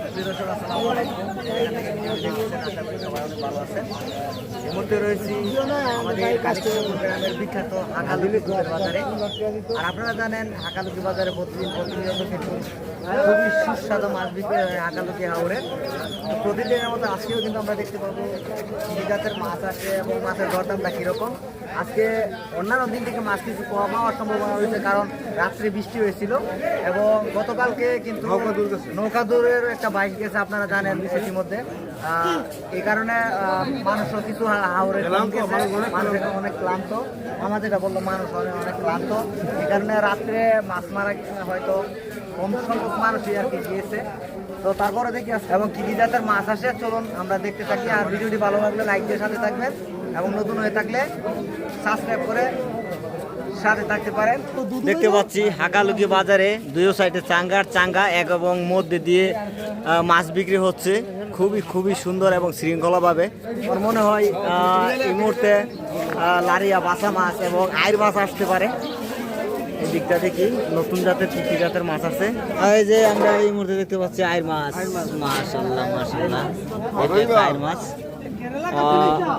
দর্শক, আসসালামু আলাইকুম। আশা করি সবাই অনেক ভালো আছেন। এই মুহূর্তে রয়েছি আমাদের কালীচরণ গ্রামের বিখ্যাত হাকালুকি দুধের বাজারে আর আপনারা জানেন হাকালুকি বাজারে প্রতিদিন প্রতিনিয়ত কিন্তু খুবই সুস্বাদু মাছ বিক্রি হয় হাকালুকি হাওড়ে প্রতিদিনের মতো আজকেও কিন্তু আমরা দেখতে পাবো কি জাতের মাছ আছে এবং মাছের দরদামটা কীরকম আজকে অন্যান্য দিন থেকে মাছ কিছু কম হওয়ার সম্ভাবনা রয়েছে কারণ রাত্রে বৃষ্টি হয়েছিল এবং গতকালকে কিন্তু নৌকা দূরের একটা বাইক গেছে, আপনারা জানেন সেটির মধ্যে। এই কারণে মানুষও কিছু হাওড়ে মানুষ অনেক ক্লান্ত। মামা যেটা বলল মানুষ অনেক অনেক ক্লান্ত। এই কারণে রাত্রে মাছ মারা হয়তো কম সংখ্যক মানুষই আর কি গিয়েছে। তো তারপরে দেখি এবং কি কি জাতের মাছ আসে, চলুন আমরা দেখতে থাকি। আর ভিডিওটি ভালো লাগলে লাইক দিয়ে সাথে থাকবেন। এবং নতুন হয়ে থাকলে সাবস্ক্রাইব করে সাথে থাকতে পারেন। দেখতে পাচ্ছি হাকালুকি বাজারে দুই সাইডে চাঙ্গার চাঙ্গা এক এবং মধ্যে দিয়ে মাছ বিক্রি হচ্ছে। খুবই খুবই সুন্দর এবং শৃঙ্খলাভাবে। আমার মনে হয় এই মুহূর্তে লারিয়া বাসা মাছ এবং আইর মাছ আসতে পারে। এই দিকটা দেখি নতুন জাতের কি জাতের মাছ আছে। এই যে আমরা এই মুহূর্তে দেখতে পাচ্ছি আইর মাছ। মাশাল্লাহ মাশাল্লাহ একটা আইর মাছ।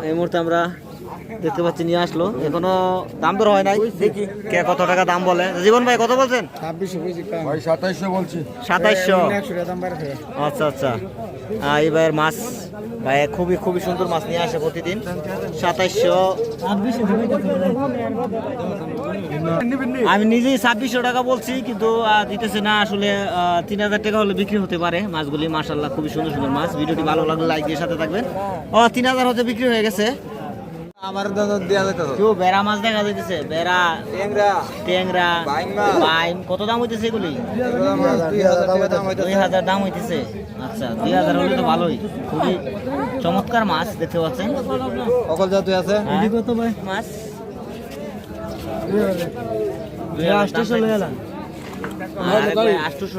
এই মুহূর্তে আমরা দেখতে পাচ্ছি নিয়ে আসলো। এখনও দাম দর হয় নাই। দেখি কে কত টাকা দাম বলে। জীবন ভাই কত বলছেন? সাতাইশশো বলছি। সাতাইশশো? আচ্ছা আচ্ছা। এই ভাইয়ের মাছ ভাই খুবই খুবই সুন্দর মাছ নিয়ে আসে প্রতিদিন। সাতাইশশো। আমি নিজেই ছাব্বিশশো টাকা বলছি কিন্তু দিতেছে না। আসলে তিন হাজার টাকা হলে বিক্রি হতে পারে মাছগুলি। মাসাল্লাহ খুবই সুন্দর সুন্দর মাছ। ভিডিওটি ভালো লাগলে লাইক দিয়ে সাথে থাকবেন। ও তিন হাজার হতে বিক্রি হয়ে গেছে। আমার কেউ বেড়া মাছ দেখা যাইতেছে বেড়া ট্যাংরা ট্যাংরা বাইম। কত দাম হইতেছে এগুলি? দুই হাজার দাম হইতেছে। আচ্ছা দুই হাজার হলে তো ভালোই। খুবই চমৎকার মাছ দেখতে পাচ্ছেন। সকল জাতীয় আছে? হ্যাঁ, মাছ?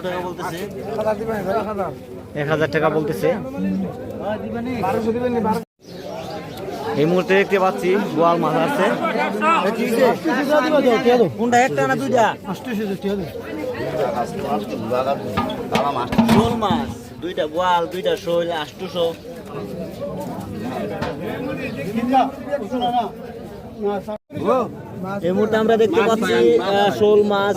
টাকা বলতেছে। এক হাজার টাকা বলতেছে। এই মুহূর্তে দেখতে পাচ্ছি বোয়াল মাছ আছে? কোনটা, একটা না দুইটা? শোল মাছ। দুইটা বোয়াল দুইটা শোল, আষ্টশো। এই মুহূর্তে আমরা দেখতে পাচ্ছি শোল মাছ।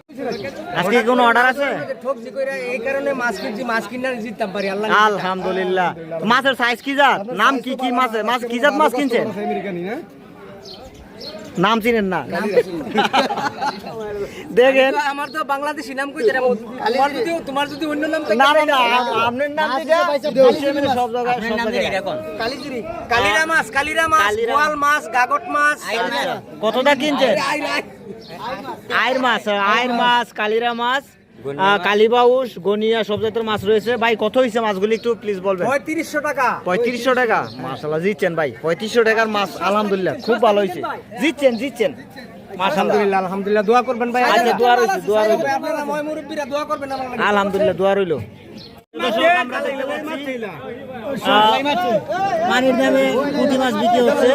আজকে কোনো অর্ডার আছে? এই কারণে মাছ কিনছি মাছ কিনার জিততাম পারি আল্লাহ আলহামদুলিল্লাহ। মাছের সাইজ কি জাত? নাম কি কি মাছ মাছ কি জাত মাছ কিনছেন? নাম চিনেন না। দেখেন। আমার তো বাংলাদেশি নাম কই তোমার যদি তোমার যদি অন্য নাম থাকে না না না আপনার নাম যেটা সেটা সব জায়গায় সব জায়গায় কালিজিরি। কালিরা মাছ কালিরা মাছ কোয়াল মাছ। গাগট মাছ। আচ্ছা, কতটা কিনছেন? আইর, আইর। আয়ের মাছ আয়ের মাছ কালিরা মাছ। কালীবাউস গনিয়া সব জাতের মাছ রয়েছে ভাই কত হয়েছে মাছগুলি একটু প্লিজ বলবেন পঁয়ত্রিশশো টাকা পঁয়ত্রিশশো টাকা মাসালা জিতছেন ভাই পঁয়ত্রিশশো টাকার মাছ আলহামদুলিল্লাহ খুব ভালো হয়েছে জিতছেন জিতছেন আলহামদুলিল্লাহ আলহামদুলিল্লাহ দোয়া করবেন ভাই আচ্ছা দোয়া রইছে দোয়া রইল। আলহামদুলিল্লাহ দোয়া রইল পানির দামে পুঁটি মাছ বিক্রি হচ্ছে।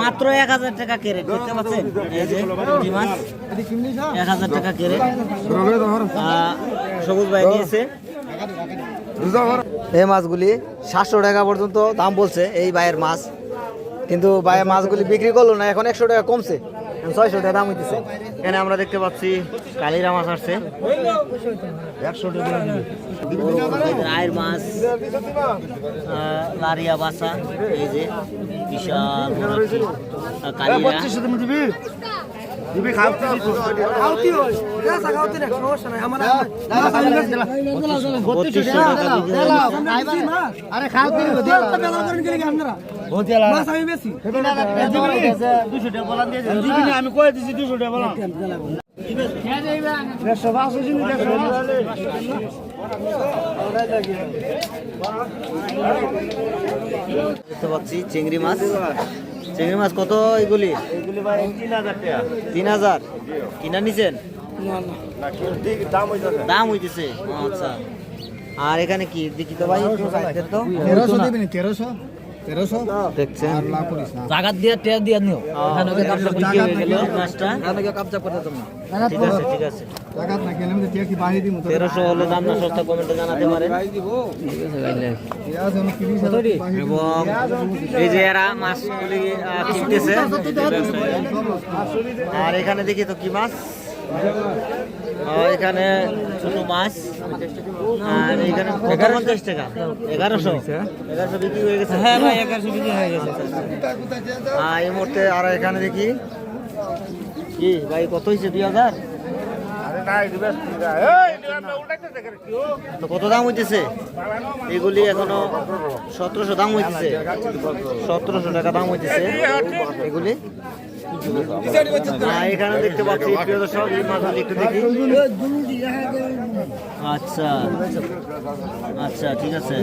মাত্র এক হাজার টাকা কেরে দেখতে পাচ্ছেন? এই যে পুঁটি মাছ এক হাজার টাকা কেরে সবুজ ভাই নিয়েছে। এই মাছগুলি সাতশো টাকা পর্যন্ত দাম বলছে এই ভাইয়ের মাছ। কিন্তু ভাইয়ের মাছগুলি বিক্রি করল না এখন একশো টাকা কমছে। ছয়শো টাকা দাম হইতেছে। এখানে আমরা দেখতে পাচ্ছি কালিরা মাছ আসছে। একশো টাকা আয়ের মাছ লারিয়া বাসা এই যে বিশাল বড় আহ, কালিরা খাওয়াতি হয়। না, চা খাওয়াতি না, সমস্যা নাই। আমার আরে খাওয়াতি না, দিয়ে বেলা করেন কি আপনারা? মাছ আমি বেশি। দুশো টাকা বলা দিয়ে দিন। আমি কয়ে দিছি দুশো টাকা বললাম দেড়শো পাঁচশো চিনি দেখতে পাচ্ছি চিংড়ি মাছ চিংড়ি মাছ কত এগুলি? এগুলি ভাই তিন হাজার টাকা। তিন হাজার? কিনা নিছেন? না দাম হইতেছে। আচ্ছা। আর এখানে কি? দেখি তো ভাই তেরোশো? তেরোশো দেখছেন। আর লাভ করিস না। জাগাত দিয়ে টের দিয়ে নিও। এখানে ওকে কাপটা বিক্রি গেল মাছটা এখানে কাপচা করে তুমি ঠিক আছে ঠিক আছে। জাগাত না গেলে আমি টিয়া কি বাহির দিমু? তো তেরোশো হলে দাম। না সস্তা কমেন্টে জানাতে পারেন পেঁয়াজ আমি তিরিশ হাজার বাহির দিব। এবং এই যে এরা মাছগুলি কিনতেছে। আর এখানে দেখি তো কি মাছ? এখানে ছোট মাছ। আর এখানে পঞ্চাশ টাকা। এগারোশো? এগারোশো বিক্রি হয়ে গেছে? হ্যাঁ ভাই এগারোশো বিক্রি হয়ে গেছে। আর এই মুহূর্তে আর এখানে দেখি। কি ভাই কত হয়েছে? দুই হাজার? তো কত দাম হইতেছে? এগুলি এখনও সতেরোশো দাম হইতেছে। সতেরোশো টাকা দাম হইতেছে। এগুলি? এখানে দেখতে পাচ্ছি প্রিয় দর্শক এই মাছগুলি একটু দেখি। আচ্ছা। আচ্ছা ঠিক আছে।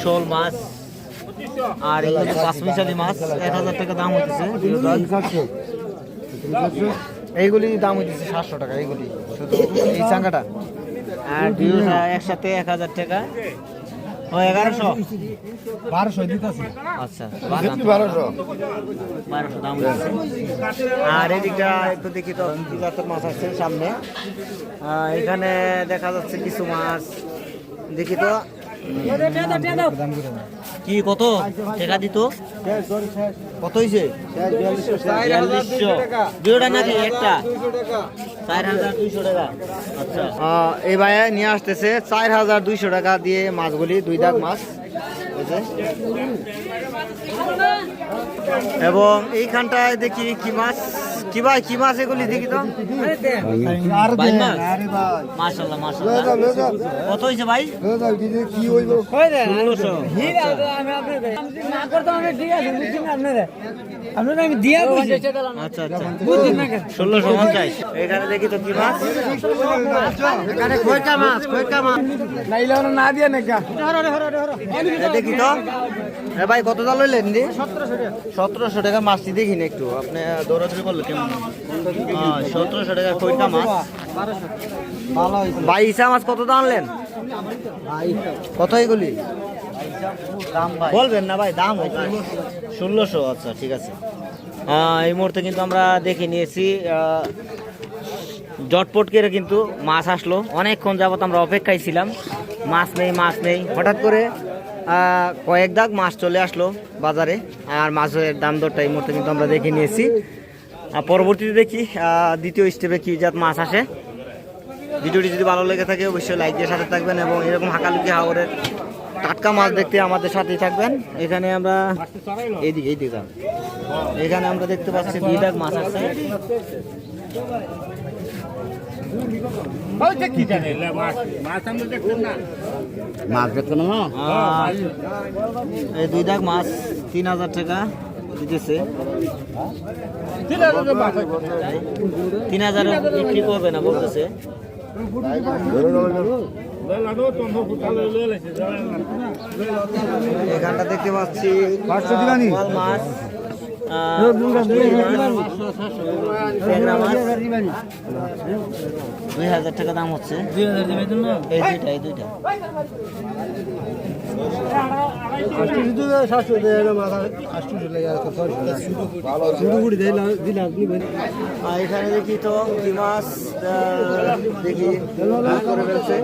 শোল মাছ আর এগুলো পাঁচমিশালি মাছ। এক হাজার টাকা দাম হইতেছে। দর্শক। এইগুলি দাম হইতেছে সাতশো টাকা এইগুলি শুধু এই চাঙ্গাটা আর দুইটা একসাথে এক হাজার টাকা ও এগারোশো বারোশো দিতেছি আচ্ছা বারোশো বারোশো দাম আর এদিকটা একটু দেখি তো কি জাতের মাছ আসছে সামনে এখানে দেখা যাচ্ছে কিছু মাছ দেখি তো কি কত? টাকা দিত। কত হয়েছে নাকি একটা? চার হাজার আচ্ছা। এই ভাই নিয়ে আসতেছে চার হাজার দুইশো টাকা দিয়ে মাছগুলি, দুই দাগ মাছ। এবং এইখানটায় দেখি কি মাছ? কি ভাই কি মাছ এগুলি দেখি তো? আর ভাই। মাশাল্লাহ মাশাল্লাহ কত হয়েছে ষোলোশো। আচ্ছা আচ্ছা। পঞ্চাশ। এখানে দেখি তো কি মাছ? এখানে খয়কা মাছ খয়কা মাছ? নাইলে না দিয়ে নাকা? দেখি তো। ভাই কত দাম লইলেন দি সতেরোশো টাকা। মাছটি দেখি না একটু। আপনি দৌড়াদৌড়ি করলে কেমন? সতেরোশো টাকা কইটা মাছ। ভাই, ইসা মাছ কত দাম আনলেন? কত এগুলি বলবেন না ভাই, দাম ষোলোশো আচ্ছা ঠিক আছে। এই মুহূর্তে কিন্তু আমরা দেখে নিয়েছি জটপট করে কিন্তু মাছ আসলো। অনেকক্ষণ যাবত আমরা অপেক্ষায় ছিলাম। মাছ নেই মাছ নেই। হঠাৎ করে কয়েক দাগ মাছ চলে আসলো বাজারে। আর মাছের দাম দরটা এই মুহূর্তে কিন্তু আমরা দেখে নিয়েছি। পরবর্তীতে দেখি আহ, দ্বিতীয় স্টেপে কি জাত মাছ আসে। ভিডিওটি যদি ভালো লেগে থাকে অবশ্যই লাইক দিয়ে সাথে থাকবেন এবং এরকম হাকালুকি হাওরের টাটকা মাছ দেখতে আমাদের সাথেই থাকবেন। এখানে আমরা এইদিকে এইদিকে যান। এখানে আমরা দেখতে পাচ্ছি দুই দাগ মাছ আছে। মাছ দেখো না। এই দুই দাগ মাছ তিন হাজার টাকা। দিতেছে। তিন হাজার বিক্রি করবে না বলতেছে। এখানটা দেখতে পাচ্ছি মাছ দুই হাজার টাকা দাম হচ্ছে। এই দুইটা এই এখানে দেখি তো মাছ দেখি। করে ফেলছে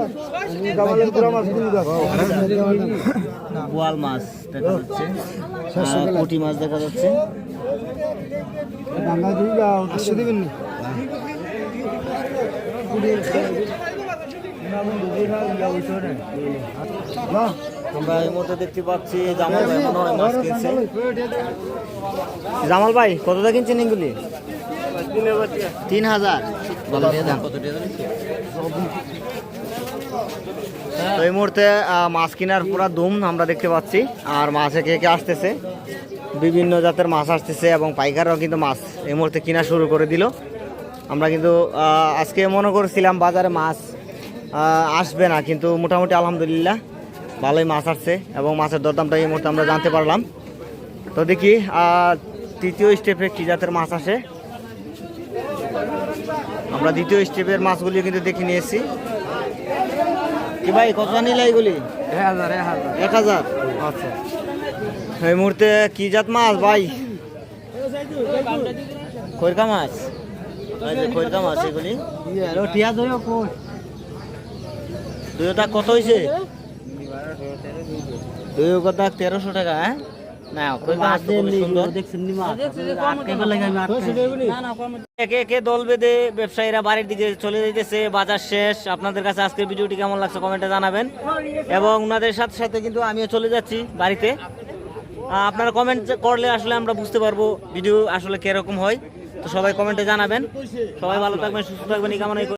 বোয়াল মাছ। দেখা যাচ্ছে। পুঁটি মাছ দেখা যাচ্ছে। আমরা এই মধ্যে দেখতে পাচ্ছি জামাল ভাই মনে হয় মাছ কিনছে। জামাল ভাই কত টাকা কিনছেন এগুলি? তিন হাজার। তো এই মুহূর্তে মাছ কেনার পুরা ধুম আমরা দেখতে পাচ্ছি। আর মাছ একে একে আসতেছে? বিভিন্ন জাতের মাছ আসতেছে এবং পাইকাররাও কিন্তু মাছ এই মুহূর্তে কিনা শুরু করে দিল। আমরা কিন্তু আজকে মনে করছিলাম বাজারে মাছ আসবে না, কিন্তু মোটামুটি আলহামদুলিল্লাহ ভালোই মাছ আসছে এবং মাছের দরদামটা এই মুহূর্তে আমরা জানতে পারলাম। তো দেখি তৃতীয় স্টেপে কী জাতের মাছ আসে। আমরা দ্বিতীয় স্টেপের মাছগুলিও কিন্তু দেখে নিয়েছি। কি ভাই কত নিলে এগুলি? এক হাজার আচ্ছা। এই মুহূর্তে কি জাত মাছ ভাই? খৈরকা মাছ? খৈরকা মাছ এগুলি। দুয়োটা কত হয়েছে দুই কথা তেরোশো টাকা হ্যাঁ? না খৈরকা মাছ তো খুবই সুন্দর? একে একে দল বেঁধে ব্যবসায়ীরা বাড়ির দিকে চলে যেতেছে বাজার শেষ। আপনাদের কাছে আজকের ভিডিওটি কেমন লাগছে কমেন্টে জানাবেন। এবং ওনাদের সাথে সাথে কিন্তু আমিও চলে যাচ্ছি বাড়িতে। আহ, আপনারা কমেন্ট করলে আসলে আমরা বুঝতে পারব ভিডিও আসলে কীরকম হয়। তো সবাই কমেন্টে জানাবেন। সবাই ভালো থাকবেন সুস্থ থাকবেন এই কামনাই করি।